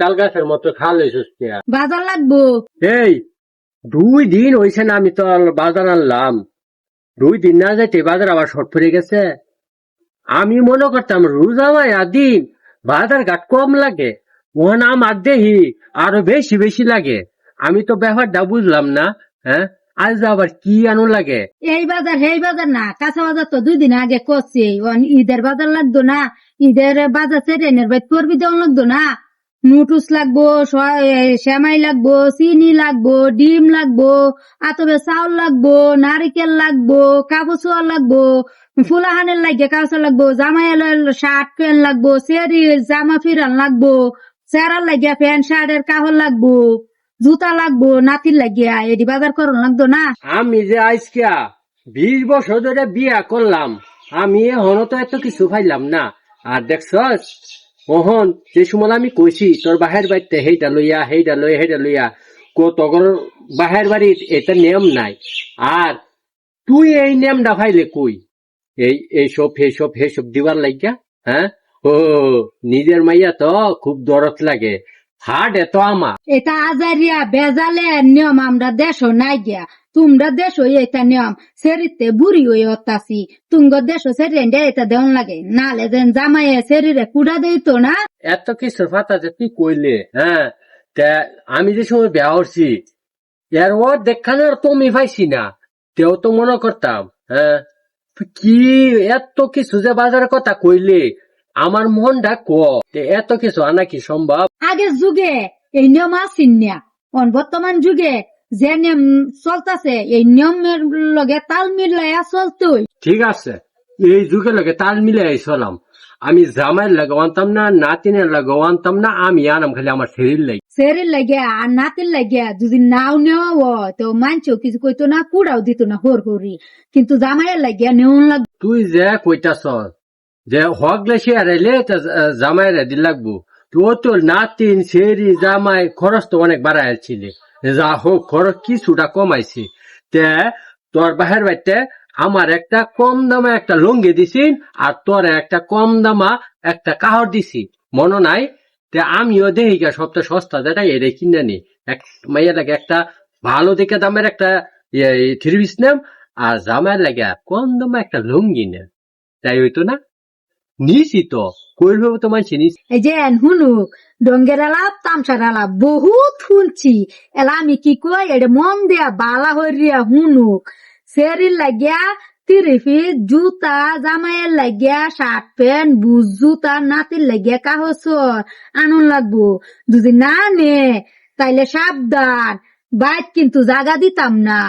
তাল গাছের মতো খাল বাজার লাগবো। এই দুই দিন হয়েছে না আমি তো বাজার আনলাম। দুই দিন না যাইতে বাজার আবার শর্ট পড়ে গেছে। আমি মনে করতাম রোজা মায়া দিন বাজার ঘাট কম লাগে। ওখানে আমার দেহি আরও বেশি বেশি লাগে। আমি তো ব্যাপারটা বুঝলাম না হ্যাঁ? আজ আবার কি আনো লাগে? এই বাজার এই বাজার না কাঁচা বাজার তো দুই দিন আগে করছি। ঈদের বাজার লাগতো না ঈদের বাজার সেরেনের বাইত করবি দেওয়া লাগতো না। নুটুস লাগবো সেমাই লাগবো, চিনি লাগবো, ডিম লাগবো আতবে চাউল লাগবো, নারিকেল লাগবো কাপড় লাগবো, ফুলাহানের লাগে কাপড় লাগবো জামাইয়ের শার্ট প্যান্ট লাগবো সেরি জামা ফিরান লাগবো, চেরার লাগিয়া প্যান্ট, শার্টের কাপড় লাগবো, জুতা লাগবো, নাতির লাগিয়া এটি বাজার করন লাগতো না? আমি যে আজকা বিশ বছর ধরে বিয়া করলাম, আমি এখনও তো এত কিছু পাইলাম না। আর দেখছস ওহন যে সময় আমি কইছি, তোর বাহের বাড়িতে হেইটা লইয়া হেইটা লইয়া হেইটা লইয়া, কো তগর বাহের বাড়ির এটা নিয়ম নাই। আর তুই এই নিয়মটা ভাইলে কই? এই, এইসব, হেসব হেসব দিবার লাগিয়া হ্যাঁ? ও, নিজের মাইয়া তো খুব দরদ লাগে। হাট এত আমা এটা আজারিয়া বেজালে নিয়ম আমরা দেশ নাই গিয়া। তোমরা দেশ এটা নিয়ম শরীরতে বুড়ি হয়ে অত্যাসি তুঙ্গ দেশ শরীরে এটা দেওয়ান লাগে। নালে যেন জামাইয়ে শরীরে কুড়া দিত না। এত কিছুর ফাতা যে তুই কইলে হ্যাঁ? তা আমি যে সময় বিয়া করছি এর ও দেখানো তো আমি পাইছি না। তেও তো মনে করতাম হ্যাঁ? কি এত কিছু যে বাজারের কথা কইলে আমার মনটা ক। এত কিছু আনা কি সম্ভব? আগের যুগে এই নিয়ম আসিন না। বর্তমান যুগে যে নিয়ম চলতেছে এই নিয়মের লগে তাল মিলাইয়া চলতই। ঠিক আছে। এই যুগে লাগে তাল মিলে চলাম। আমি জামাইয়ের লাগে আনতাম না নাতিনের লাগে আনতাম না আমি আনাম খালি আমার শরীর লাগে। শরীর লাগে আর নাতির লাগে যদি নাও নেওয়া তো মানছেও কিছু কইতো না কুড়াও দিত না হর হরি। কিন্তু জামাইয়ের লাগে নেওয়ান লাগবে। তুই যে কইতাছ যে হকলে সে আরাইলে জামাই রেডি লাগবো। তো তো নাতিন সেরি জামাই, খরচ তো অনেক বাড়াইছিলে যা হোক, খরচ কিছুটা কমাইছি। তে তোর বাহের বাড়িতে আমার একটা কম দামে একটা লুঙ্গি দিছি আর তোর একটা কম দামা একটা কাহর দিছি। মনে নাই? তে আমিও দেখি সবটা সস্তা যেটা এটা কিনে নি। এক মাইয়া লাগে একটা ভালো দেখে দামের একটা থ্রি পিস নেম, আর জামাইয়ের লাগে কম দামে একটা লুঙ্গি নেম। তাই হইতো না? নিছি তো ভাবে তো এই যে হুনুক ডঙ্গের আলাপ, তামসার আলাপ, বহুত শুনছি। এলা আমি কি কই এটা মন দিয়া বালা হইয়া হুনুক সেরির লাগিয়া তিরিফি, জুতা, জামাইয়ের লাগিয়া শার্ট প্যান্ট, বুট, জুতা, নাতির লাগিয়া কাহসর আনুন লাগবো। যদি না নে, তাইলে সাবধান বাইক কিন্তু জাগা দিতাম না।